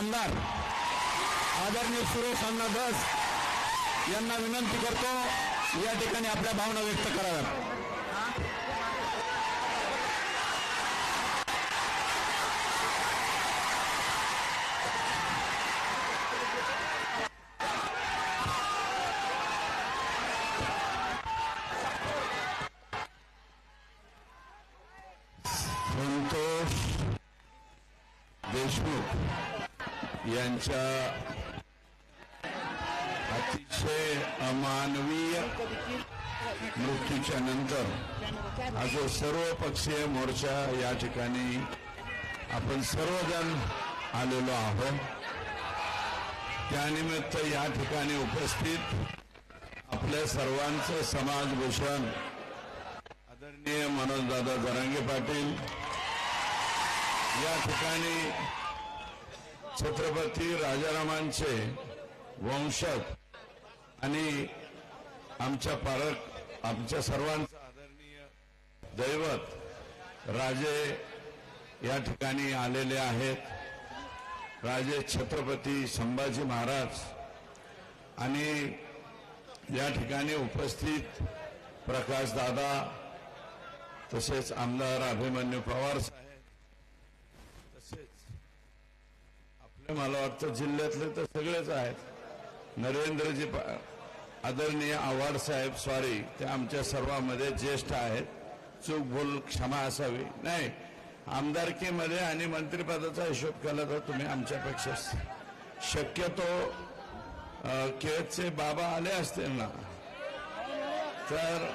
आमदार आदरणीय सुरेश अण्णा दस यांना विनंती करतो या ठिकाणी आपल्या भावना व्यक्त कराव्यात. यांच्या अतिशय अमानवीय मृत्यूच्या नंतर हा जो सर्वपक्षीय मोर्चा या ठिकाणी आपण सर्वजण आलेलो आहोत. त्यानिमित्त या ठिकाणी उपस्थित आपल्या सर्वांचं समाजभूषण आदरणीय मनोजदादा जरांगे पाटील. या ठिकाणी छत्रपती राजारामांचे वंशज आणि आमच्या पालक आमच्या सर्वांचं आदरणीय दैवत राजे या ठिकाणी आलेले आहेत. राजे छत्रपती संभाजी महाराज आणि या ठिकाणी उपस्थित प्रकाश दादा तसेच आमदार अभिमन्यू पवार साहेब तसेच आपले मला वाटतं जिल्ह्यातले तर सगळेच आहेत. नरेंद्रजी आदरणीय आव्हाड साहेब सॉरी ते आमच्या सर्वांमध्ये ज्येष्ठ आहेत. चूक भूल क्षमा असावी. नाही आमदारकीमध्ये आणि मंत्रिपदाचा हिशोब केला तर तुम्ही आमच्यापेक्षा शक्यतो केळचे बाबा आले असतील ना. तर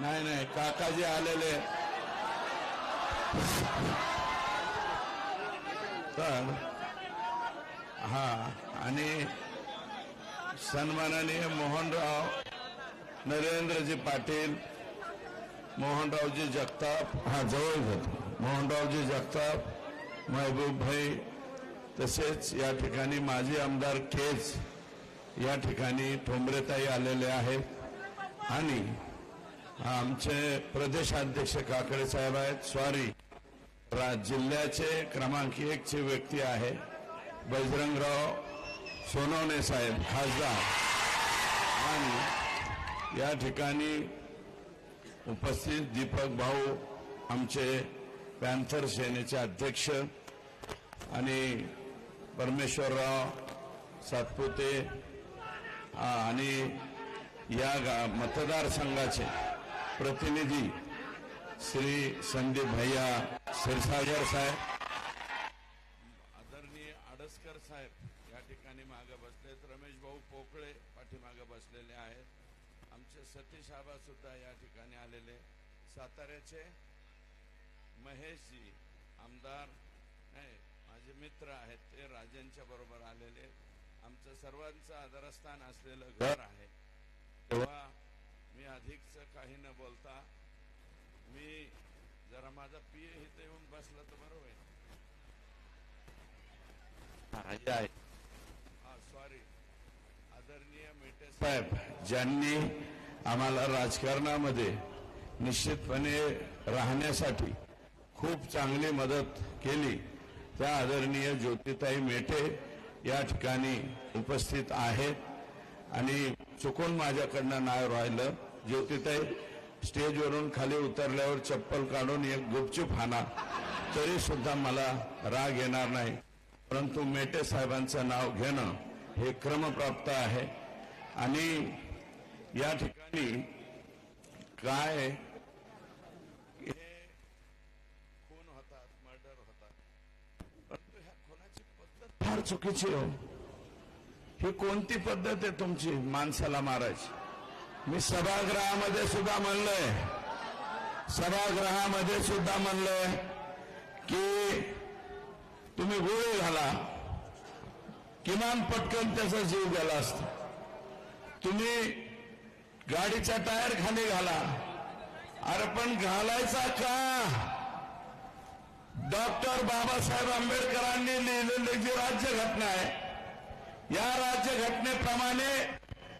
नाही नाही काकाजी आलेले. तर हा आणि सन्माननीय मोहनराव नरेंद्रजी पाटील मोहनरावजी जगताप हा जवळ घेतो मोहनरावजी जगताप महबूब भाई तसेच या ठिकाणी माजी आमदार केज या ठिकाणी ठोंबरेताई आलेले आहेत. आणि आमचे प्रदेशाध्यक्ष काकडे साहेब आहेत. स्वारी जिल्ह्याचे क्रमांक एक चे व्यक्ती आहे बजरंगराव सोनवणे साहेब खासदार. आणि या ठिकाणी उपस्थित दीपक भाऊ आमचे पॅन्थर सेनेचे अध्यक्ष आणि परमेश्वरराव सातपुते आणि या गा- मतदारसंघाचे प्रतिनिधी श्री संदीप भैया सिरसागर साहेब. आदरणीय आडसकर साहेब या ठिकाणी मागे बसलेत. रमेश भाऊ पोकळे पाठीमागे बसलेले आहेत. आमचे सतीश आबा सुद्धा या ठिकाणी आलेले. साताऱ्याचे महेशजी आमदार नाही माझे मित्र आहेत ते राजांच्या बरोबर आलेले. आमचं सर्वांचं आदरस्थान असलेलं घर आहे. तेव्हा मी अधिकच काही न बोलता मी जरा माझा पी इथे येऊन बसला तर बरं होईल. हा सॉरी आदरणीय मेटे साहेब ज्यांनी आम्हाला राजकारणामध्ये निश्चितपणे राहण्यासाठी खूप चांगली मदत केली त्या आदरणीय ज्योतिताई मेटे या ठिकाणी उपस्थित आहेत. आणि चुकून माझ्याकडनं नाव राहिलं. ज्योतिताई स्टेजवरून खाली उतरल्यावर चप्पल काढून एक गुपचूप हाना. तरी सुद्धा मला राग येणार नाही. परंतु मेटे साहेबांचं नाव घेणं हे क्रमप्राप्त आहे. आणि या ठिकाणी काय खून होतात? मर्डर होतात. परंतु ह्या खुनाची पद्धत फार चुकीची हो. ही कोणती पद्धत आहे तुमची माणसाला मारायची? मी सभागृहामध्ये सुद्धा म्हणलंय. सभागृहामध्ये सुद्धा म्हणलंय की तुम्ही गोळी घाला. किमान पटकन त्याचा जीव गेला असता. तुम्ही गाडीच्या टायर खाली घाला. अरे पण घालायचा का? डॉक्टर बाबासाहेब आंबेडकरांनी लिहिलेली जी राज्यघटना आहे या राज्यघटनेप्रमाणे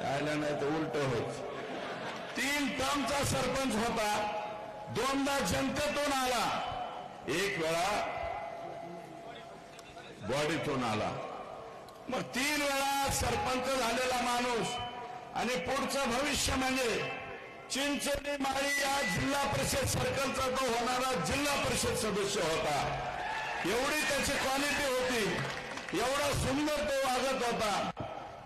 आलं नाही तर उलट होत. तीन टर्मचा सरपंच होता. दोनदा जनतेतून आला. एक वेळा बॉडीतून आला. मग तीन वेळा सरपंच झालेला माणूस आणि पुढचं भविष्य म्हणजे चिंचणी माळी या जिल्हा परिषद सर्कलचा तो होणारा जिल्हा परिषद सदस्य होता. एवढी त्याची क्वालिटी होती. एवढा सुंदर तो वागत होता.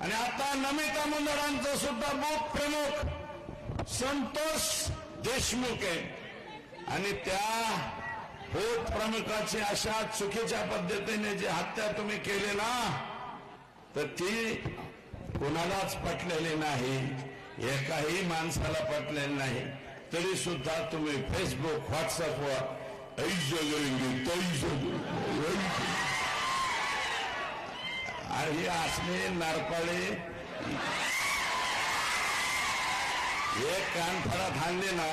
आणि आता नमिता मुंदडांचं सुद्धा बूथ प्रमुख संतोष देशमुख. आहे आणि त्या बूथ प्रमुखाची अशा चुकीच्या पद्धतीने जी हत्या तुम्ही केली ना तर ती कोणालाच पटलेली नाही. एकाही माणसाला पटलेली नाही. तरी सुद्धा तुम्ही फेसबुक व्हॉट्सअपवर ऐश जगेंगे तैश आणि असले नारपाळे. एक कान फरात हाणले ना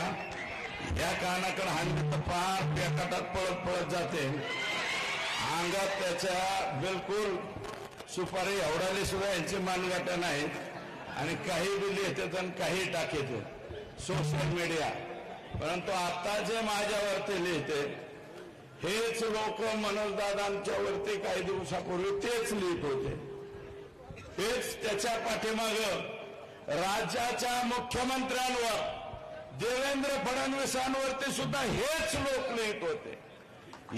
या कानाकडे हाणले तर पार पेकाटात पळत पळत जाते. अंगात त्याच्या बिलकुल सुपारी एवढाले सुद्धा यांची मानगाट्या नाहीत आणि काही बी येतात आणि काही टाकेत सोशल मीडिया. परंतु आता जे माझ्यावरती लिहिते हेच लोक मनोजदादांच्या वरती काही दिवसापूर्वी तेच लिहित होते. हेच त्याच्या पाठीमाग राज्याच्या मुख्यमंत्र्यांवर देवेंद्र फडणवीसांवरती सुद्धा हेच लोक लिहित होते.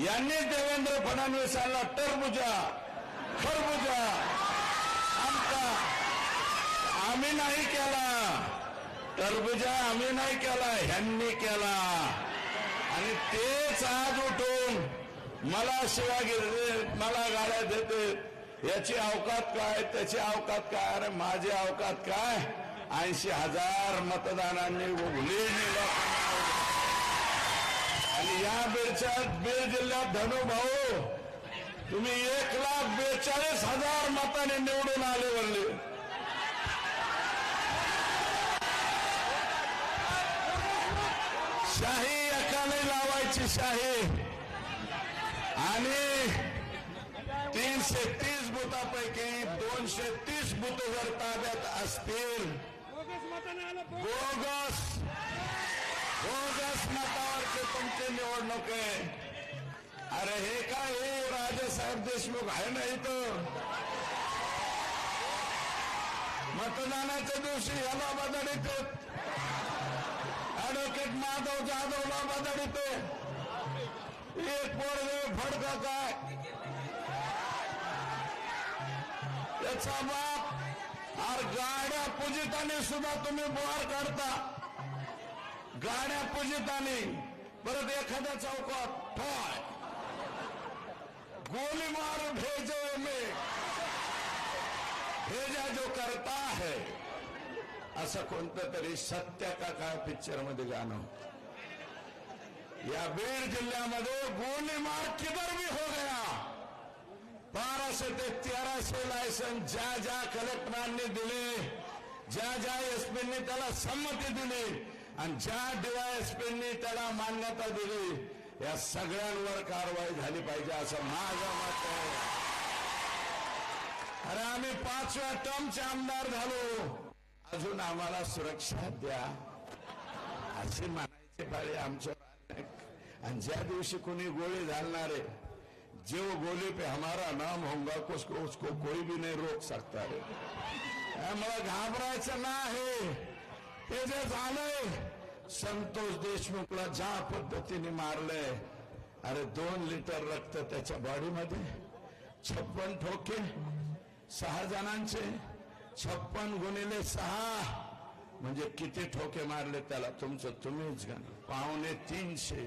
यांनी देवेंद्र फडणवीसांना टरबुजा खरबुजा आमचा आम्ही नाही केला. टरबुजा आम्ही नाही केला ह्यांनी केला. आणि तेच आज उठून मला शिवा घेते मला गाड्या देते. याची अवकात काय त्याची अवकात काय? अरे माझी अवकात काय? ऐंशी हजार मतदानांनी उघली आणि या बीडच्या बीड जिल्ह्यात धनुभाऊ तुम्ही एक लाख बेचाळीस हजार मताने निवडून आले वरले शाही लावायची आणि तीनशे तीस बुथापैकी दोनशे तीस बुथ जर ताब्यात असतील बोगस बोगस मतावरची तुमची निवडणूक आहे. अरे हे काय हो, हे राजेसाहेब देशमुख आहे ना इथं? मतदानाच्या दिवशी याला बदलित ऍडव्होकेट माधव जाधवला बदलित एक पोरग फडका काय याचा बाप आर गाड्या पूजिताने सुद्धा तुम्ही बोहार काढता. गाड्या पूजिताने. परत एखाद्या चौकात ठोय. गोली मार भेजो मे. भेजा जो करता है असं कोणतं तरी सत्य का काय पिक्चरमध्ये गाणं होतं. या बीड जिल्ह्यामध्ये गोलीमार किधर भी हो गया. बाराशे ते तेराशे लायसन ज्या ज्या कलेक्टरांनी दिले ज्या ज्या एसपींनी त्याला संमती दिली आणि ज्या डीवायएसपींनी त्याला मान्यता दिली या सगळ्यांवर कारवाई झाली पाहिजे असं माझं मत आहे. अरे आम्ही पाचव्या टर्मचे आमदार झालो. अजून आम्हाला सुरक्षा द्या अशी म्हणायची पाळी आमच्या आणि ज्या दिवशी कोणी गोळी घालणारे जो गोली पे हमारा नाम होगा उसको उसको कोई भी नहीं रोक सकता रे मला घाबरायचं नाही. हे जे झालंय संतोष देशमुखला ज्या पद्धतीने मारलंय अरे दोन लिटर रक्त त्याच्या बॉडीमध्ये छप्पन ठोके सहा जणांचे छप्पन गुणिले सहा. म्हणजे किती ठोके मारले त्याला तुमचं तुम्हीच गण. पावणे तीनशे.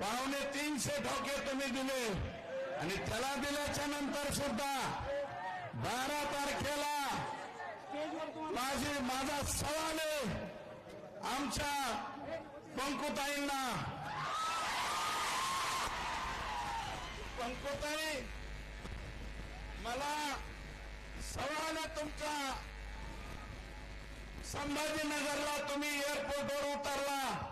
पावणे तीनशे ठोके तुम्ही दिले. आणि त्याला दिल्याच्या नंतर सुद्धा बारा तारखेला माझी माझा सवाल आहे आमच्या पंकुताईंना. पंकुताई मला सवाल आहे तुमचा संभाजीनगरला तुम्ही एअरपोर्टवर उतरला.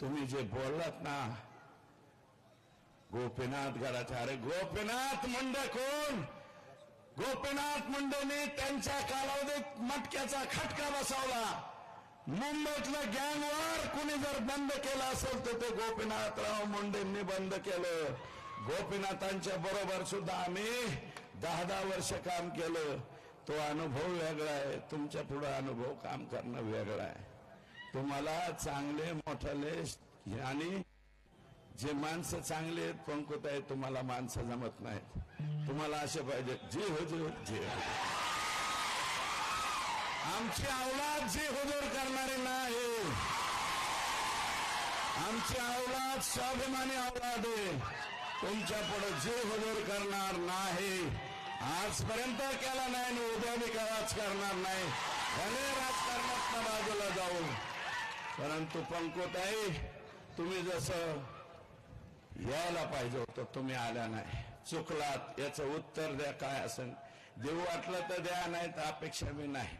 तुम्ही जे बोललात ना गोपीनाथ गडाचा अरे गोपीनाथ मुंडे कोण? गोपीनाथ मुंडेने त्यांच्या कालावधीत मटक्याचा खटका बसवला. मुंबईतलं गँगवार कुणी जर बंद केलं असेल तर ते गोपीनाथराव मुंडेंनी बंद केलं. गोपीनाथांच्या बरोबर सुद्धा आम्ही दहा दहा वर्ष काम केलं. तो अनुभव वेगळा आहे. तुमच्यापुढे अनुभव काम करणं वेगळं आहे. तुम्हाला चांगले मोठाले आणि जे माणसं चांगले आहेत पंकुत आहेत तुम्हाला माणसं जमत नाहीत. तुम्हाला असे पाहिजे जे हो जे हो, हो. आमची औलाद जे हो, हुजूर करणारे नाही. आमची औलाद स्वाभिमानी औलाद आहे. तुमच्यापुढे जे हुजूर करणार नाही. आजपर्यंत केला नाही आणि उद्या बी कराच करणार नाही. भले राजकारणात परंतु पंकुताई तुम्ही जसं यायला पाहिजे होतं तुम्ही आल्या नाही. चुकलात याचं उत्तर द्या काय असेल. देऊ वाटलं तर द्या नाही तर अपेक्षा मी नाही.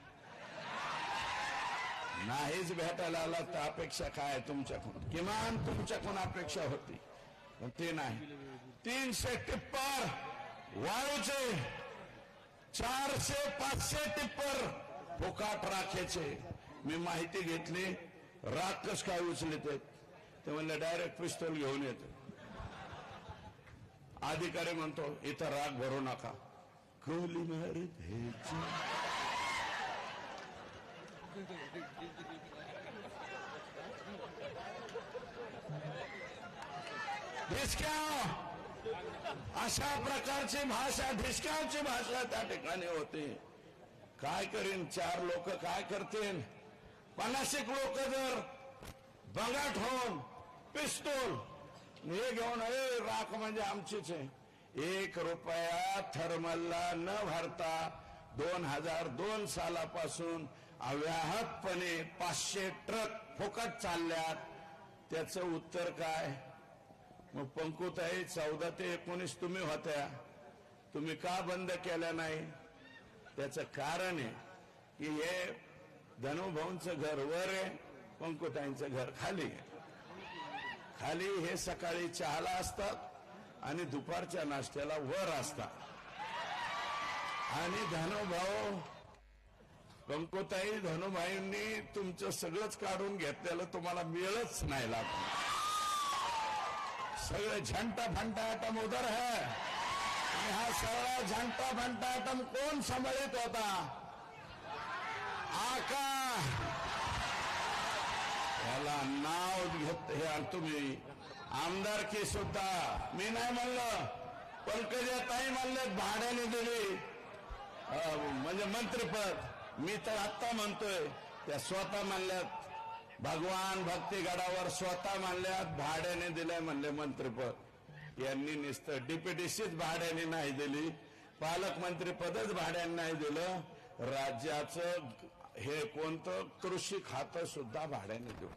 नाहीच भेटायला आला तर अपेक्षा काय तुमच्याकडून? किमान तुमच्याकडून अपेक्षा होती. पण ते नाही. तीनशे टिप्पर वाळूचे चारशे पाचशे टिप्पर फुकाट राखेचे. मी माहिती घेतली. राग कस काय उचलत आहेत? ते म्हणले डायरेक्ट पिस्तोल घेऊन येतो. अधिकारी म्हणतो इथं राग भरू नका. कोली मार द्यायची अशा प्रकारची भाषा धिसक्याची भाषा त्या ठिकाणी होती. काय करीन? चार लोक काय करतील? पन्नाशिक लोक जर बंगाट होऊन पिस्तूल हे घेऊन अरे राख म्हणजे आमचीच आहे. एक रुपया थर्मलला न भरता दोन हजार दोन सालापासून अव्याहतपणे पाचशे ट्रक फुकट चालल्यात. त्याचं उत्तर काय? मग पंकुताई चौदा ते एकोणीस तुम्ही होत्या. तुम्ही का बंद केल्या नाही? त्याचं कारण आहे की हे धनुभाऊंचं घर वर आहे पंकुताईंचं घर खाली आहे. खाली हे सकाळी चहाला असतात आणि दुपारच्या नाश्त्याला वर असतात. आणि धनुभाऊ पंकुताई धनुभाईंनी तुमचं सगळंच काढून घेतलेलं तुम्हाला मिळच नाही लागलं सगळे झंटा फंटा आटम उधर है. आणि हा सगळा झंटा फंटा आटम कोण सांभाळित होता? आका! याला नाव घेत हे तुम्ही. आमदारकी सुद्धा. मी नाही म्हणलं. पंकजा ताई म्हणले भाड्याने दिली. म्हणजे मंत्रीपद. मी तर आत्ता म्हणतोय. त्या स्वतः म्हणल्यात भगवान भक्तीगडावर स्वतः मानल्यात भाड्याने दिलंय म्हणले मंत्रीपद. यांनी नुसतं डीपीटीसीच भाड्याने नाही दिली. पालकमंत्रीपदच भाड्याने नाही दिलं. राज्याचं हे कोणतं कृषी खातं सुद्धा भाड्याने देऊ.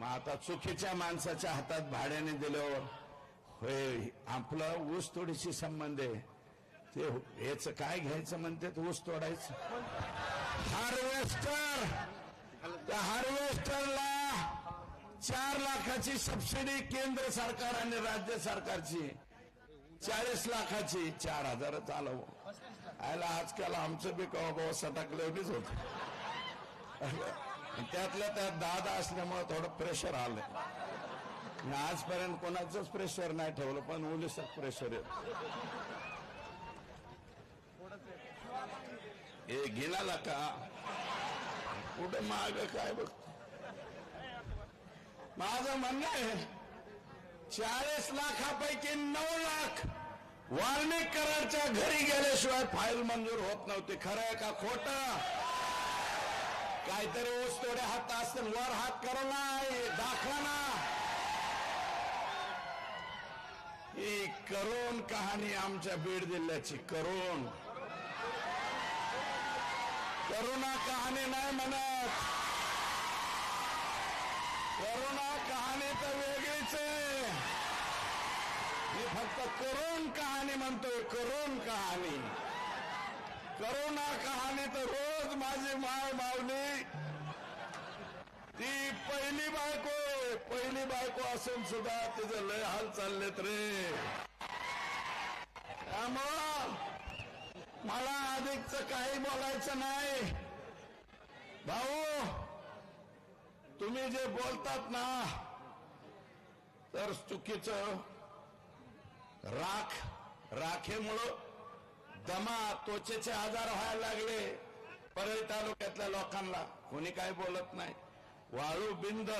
मग आता चुकीच्या माणसाच्या हातात भाड्याने दिलं होय आपलं ऊस तोडीशी संबंध आहे. ते याच काय घ्यायचं म्हणते ऊस तोडायचं? हार्वेस्टर! त्या हार्वेस्टरला चार लाखाची सबसिडी केंद्र सरकार आणि राज्य सरकारची. चाळीस लाखाची. चार हजारच आलं आयला आजकाल आमचं बी कवा बाबा सटाकलेवणीच होत. त्यातल्या त्यात दादा असल्यामुळे थोडं प्रेशर आलंय. मी आजपर्यंत कोणाचंच प्रेशर नाही ठेवलं पण उलिसच प्रेशर येत. हे गेला का? कुठे माग काय बघ. माझं म्हणणं आहे चाळीस लाखापैकी नऊ लाख वाल्मिक घरी गेल्याशिवाय फाईल मंजूर होत नव्हती. खरं का खोट? काहीतरी ऊस तोडे हात असतील वर हात करू नाही दाखवा ना. ही करोन कहाणी आमच्या बीड जिल्ह्याची करोन करुणा कहाणी नाही म्हणत. फक्त करोन कहाणी म्हणतोय करोन कहाणी. करोना कहाणी तर रोज माझी माय मावली ती पहिली बायको पहिली बायको असून सुद्धा तिचं लय हाल चाललेत रे. त्यामुळं मला अधिकच काही बोलायचं नाही. भाऊ तुम्ही जे बोलतात ना तर चुकीचं राख राखेमुळं दमा त्वचेचे आजार व्हायला लागले. परळी तालुक्यातल्या लोकांना कोणी काय बोलत नाही. वाळू बिंद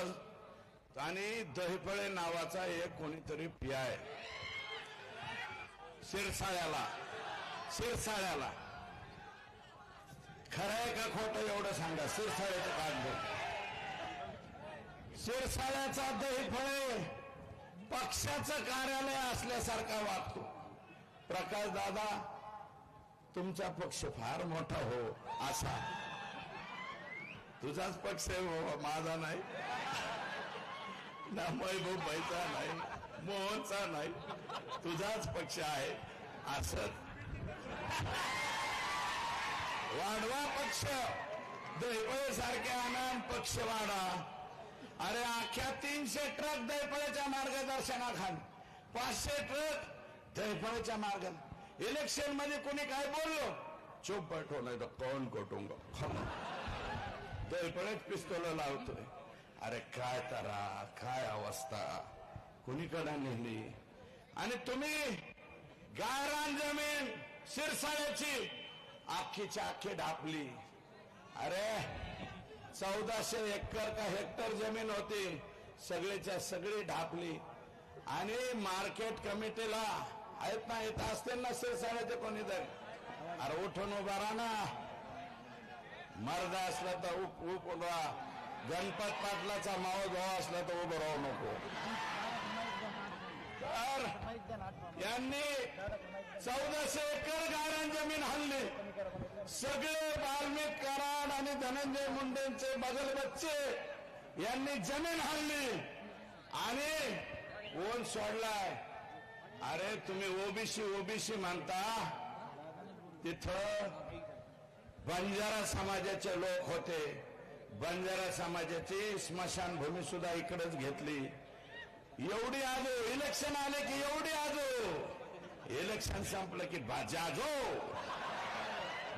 आणि दहीफळे नावाचा एक कोणीतरी पियाय. शिरसाळ्याला शिरसाळ्याला. खरं आहे का खोटं एवढं सांगा शिरसाळ्याचं कागद शिरसाळ्याचा दहीफळे पक्षाचं कार्यालय असल्यासारखा वागतो. प्रकाश दादा तुमचा पक्ष फार मोठा हो असा. तुझाच पक्ष आहे बाबा माझा नाही. ना महबूबाईचा नाही मोहनचा नाही. तुझाच पक्ष आहे असत वाढवा पक्ष. दैपळे सारखे आनंद पक्ष वाढा. अरे अख्ख्या तीनशे ट्रक दैपळेच्या मार्गदर्शनाखाली. पाचशे ट्रक दैफळाच्या मार्ग इलेक्शनमध्ये कोणी काय बोललो? चुप बैठो नाही तर कोण कोटुंग दैपळेच पिस्तोल लावतोय. अरे काय तरा काय अवस्था? कुणीकडे नेली आणि तुम्ही गायरान जमीन शिरसाळ्याची अख्खीच्या आखी ढापली. अरे चौदाशे एकर का हेक्टर जमीन होती. सगळीच्या सगळी ढापली. आणि मार्केट कमिटीला आहेत ना येत असतील ना शिरसाळ्याचे कोणीतरी अरे उठून उभा राहा ना. मर्द असला तर उप उप उभा. गणपत पाटलाचा मावळ भाऊ असला तर उभं राहू नको. तर यांनी चौदाशे एकर गायरान जमीन हल्ली सगळे वाल्मिक कराड आणि धनंजय मुंडेंचे बगल बच्चे यांनी जमीन हल्ली आणि ओन सोडलाय. अरे तुम्ही ओबीसी ओबीसी म्हणता? तिथं बंजारा समाजाचे लोक होते. बंजारा समाजाची स्मशानभूमी सुद्धा इकडेच घेतली. एवढी आजो इलेक्शन आले की एवढी आजो. इलेक्शन संपलं की बाजाजो.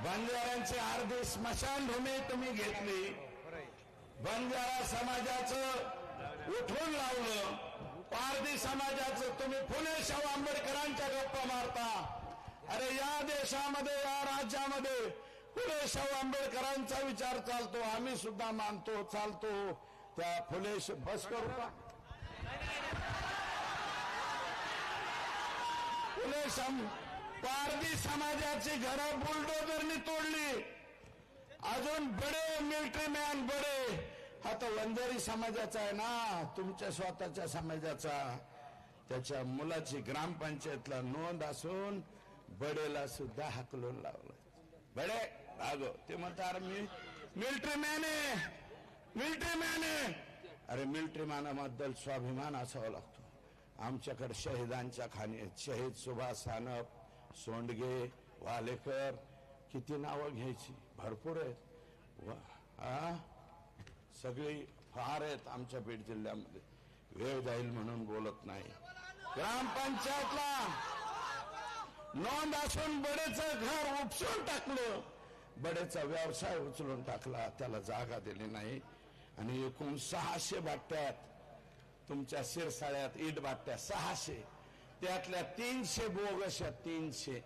बंजाऱ्यांची अर्धी स्मशानभूमी तुम्ही घेतली. बंजारा समाजाचं उठून लावलं. पारधी समाजाचं तुम्ही फुले शाहू आंबेडकरांच्या गप्पा मारता. अरे या देशामध्ये या राज्यामध्ये फुले शाहू आंबेडकरांचा विचार चालतो. आम्ही सुद्धा मानतो चालतो. त्या फुले बस करू का फुले सम पारधी समाजाची घरं बुलडोजरनी तोडली. अजून बडे मिलिटरी मॅन बडे. हा तो वंजारी समाजाचा आहे ना तुमच्या स्वतःच्या समाजाचा. त्याच्या मुलाची ग्रामपंचायतला नोंद असून बडेला सुद्धा हाकलून लावलं. बडे अगो ते म्हणतात अरे मी मिलिटरी मॅन आहे. मिलिटरी मॅन आहे. अरे मिलिटरी मॅनाबद्दल स्वाभिमान असावा लागतो. आमच्याकडे शहीदांच्या खाणी शहीद सुभाष सानप सोंडगे वालेकर किती नावं घ्यायची? भरपूर आहेत. सगळी फार आहेत आमच्या बीड जिल्ह्यामध्ये. वेळ जाईल म्हणून बोलत नाही. ग्रामपंचायतला नोंद असून बडेचं घर उपसून टाकलं. बडेचा व्यवसाय उचलून टाकला त्याला जागा दिली नाही. आणि एकूण सहाशे बाट्यात तुमच्या शिरसाळ्यात ईट बाट्या सहाशे. त्यातल्या तीनशे बोगस आहेत, तीनशे.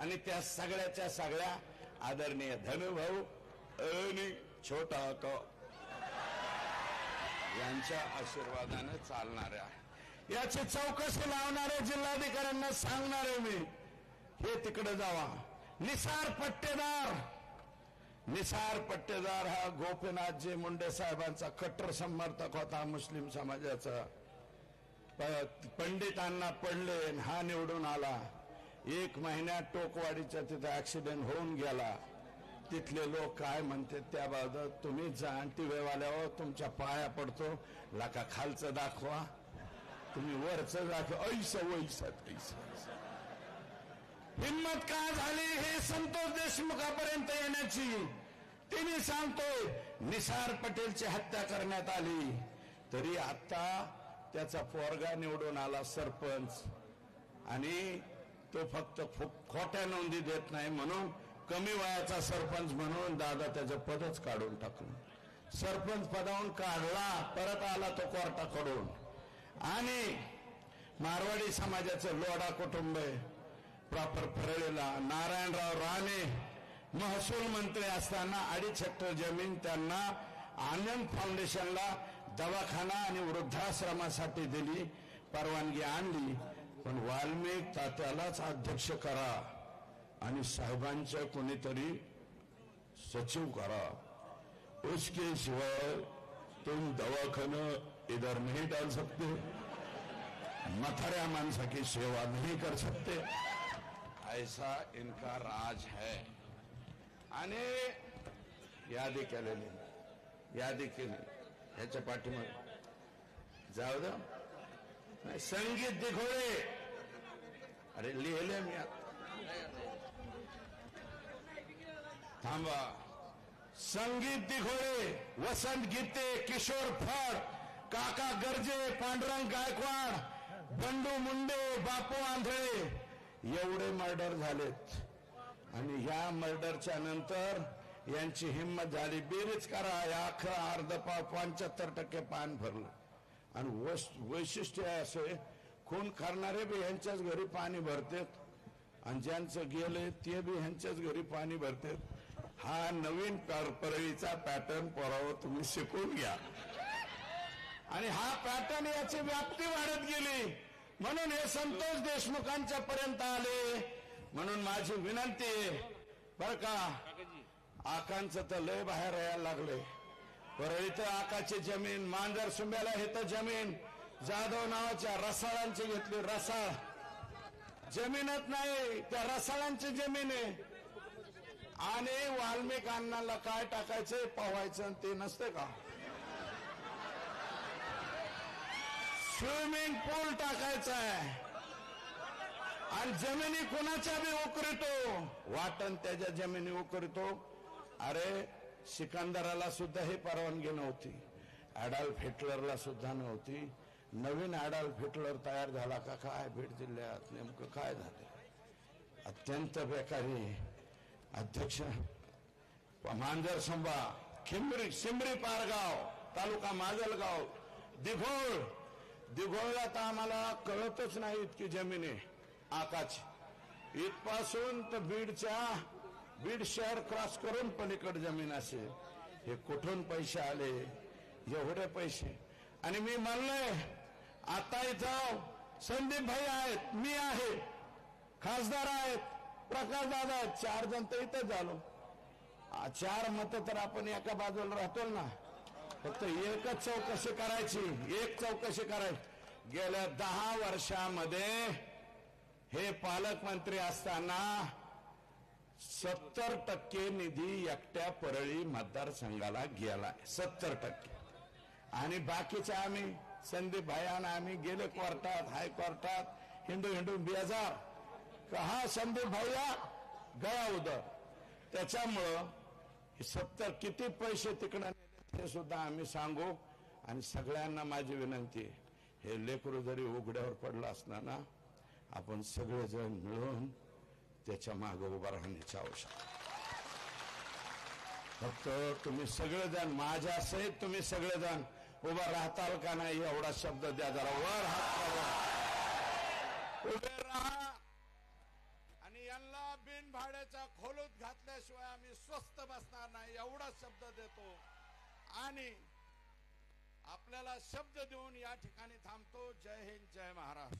आणि त्या सगळ्याच्या सगळ्या आदरणीय धनुभाऊ आणि छोटा क यांच्या आशीर्वादाने चालणाऱ्या याची चौकशी लावणारे जिल्हाधिकाऱ्यांना सांगणारे मी हे तिकडे जावा. निसार पट्टेदार. निसार पट्टेदार हा गोपीनाथजी मुंडे साहेबांचा कट्टर समर्थक होता मुस्लिम समाजाचा. पंडितांना पडले हा निवडून आला. एक महिन्यात टोकवाडीचा तिथे ऍक्सिडेंट होऊन गेला. तिथले लोक काय म्हणते त्याबाबत तुम्ही जा आणि तुमच्या पाया पडतो. लाका खालचं दाखवा. तुम्ही वरचं दाखवा. ऐस वैसा हिंमत का झाली हे संतोष देशमुखापर्यंत येण्याची? तिने सांगतोय निसार पटेलची हत्या करण्यात आली. तरी आता त्याचा पोरगा निवडून आला सरपंच. आणि तो फक्त खोट्या नोंदी देत नाही म्हणून कमी वयाचा सरपंच म्हणून दादा त्याचं पदच काढून टाकलं. सरपंच पदावून काढला परत आला तो कोर्टाकडून. आणि मारवाडी समाजाचं लोढा कुटुंब आहे प्रॉपर फरळेला. नारायणराव राणे महसूल मंत्री असताना अडीच हेक्टर जमीन त्यांना आनंद फाउंडेशनला दवाखाना आणि वृद्धाश्रमासाठी दिली परवानगी आणली. पण वाल्मिक तात्यालाच अध्यक्ष करा आणि साहेबांच्या कोणीतरी सचिव करा. उसके तुम दवाखाना इधर नहीं डाल सकते. मथाऱ्या माणसा की सेवा नहीं कर सकते. ऐसा इनका राज है. आणि यादी केलेली यादी केली ह्याच्या पाठीमाग जाऊ द्या नाही संगीत दिघोळे अरे लिहिले मी थांबा. संगीत दिघोळे वसंत गीते किशोर फड काका गर्जे पांडुरंग गायकवाड बंडू मुंडे बापू आंधळे. एवढे मर्डर झालेत. आणि ह्या मर्डरच्या नंतर यांची हिंमत झाली बेरीज करा या अख्खा अर्ध पाव पंच्याहत्तर टक्के पान भरलं. आणि वैशिष्ट्य असे खून करणारे बी यांच्याच घरी पाणी भरतेत आणि ज्यांचं गेले ते बी ह्यांच्याच घरी पाणी भरतेत. हा नवीन परळीचा पॅटर्न पराव तुम्ही शिकून घ्या. आणि हा पॅटर्न याची व्याप्ती वाढत गेली. म्हणून हे संतोष देशमुखांच्या पर्यंत आले. म्हणून माझी विनंती आहे बर का? आकांचं तर लय बाहेर यायला लागले. इथं आकाची जमीन मांजर सुंब्याला हे तर जमीन. जाधव नावाच्या रसाळांची घेतली रसाळ. जमीनच नाही त्या रसाळांची जमीन आहे. आणि वाल्मिक अण्णाला काय टाकायचंय पवायचं आणि ते नसते का? स्विमिंग पूल टाकायचा आहे. आणि जमिनी कोणाच्या बी उकरतो? वाटण त्याच्या जमिनी उकरतो. अरे सिकंदराला सुद्धा ही परवानगी नव्हती. अडॉल्फ हिटलरला सुद्धा नव्हती. नवीन अडॉल्फ हिटलर तयार झाला का काय? बीड जिल्ह्यात नेमकं काय झालं? अत्यंत बेकारी. अध्यक्ष मांजर संभा खिमरी सिमरी पारगाव तालुका माजलगाव दिघोळ. दिघोळला तर आम्हाला कळतच नाही इतकी जमीन. आहे आकाश. इथपासून तर बीडच्या बीड शहर क्रॉस करून पलीकड जमीन असेल हे कुठून पैसे आले? एवढे पैसे. आणि मी म्हणलंय आता इथं संदीप भाई आहेत मी आहे. खासदार आहेत प्रकाश दादा आहेत. चार जण तर इथंच झालो. चार मत तर आपण एका बाजूला राहतो ना. फक्त एकच चौकशी करायची. एक चौकशी करायची गेल्या दहा वर्षामध्ये हे पालकमंत्री असताना सत्तर टक्के निधी एकट्या परळी मतदारसंघाला गेलाय सत्तर टक्के. आणि बाकीच्या आम्ही संदीप भाईयान आम्ही गेले कोर्टात हायकोर्टात हिंडू हिंडू बेजार. का हा संदीप भैया गया उदर. त्याच्यामुळं हे सत्तर किती पैसे तिकडं नेले ते सुद्धा आम्ही सांगू. आणि सगळ्यांना माझी विनंती हे लेकरू जरी उघड्यावर पडलं असणार ना आपण सगळेजण मिळून त्याच्या मागं उभा राहण्याची आवश्यकता फक्त तुम्ही सगळेजण माझ्या सहित तुम्ही सगळेजण उभा राहताल का नाही एवढा शब्द द्या जरा वर हात उभे राहा. आणि यांना बिन भाड्याच्या खोलूत घातल्याशिवाय आम्ही स्वस्त बसणार नाही एवढा शब्द देतो. आणि आपल्याला शब्द देऊन या ठिकाणी थांबतो. जय हिंद जय महाराष्ट्र.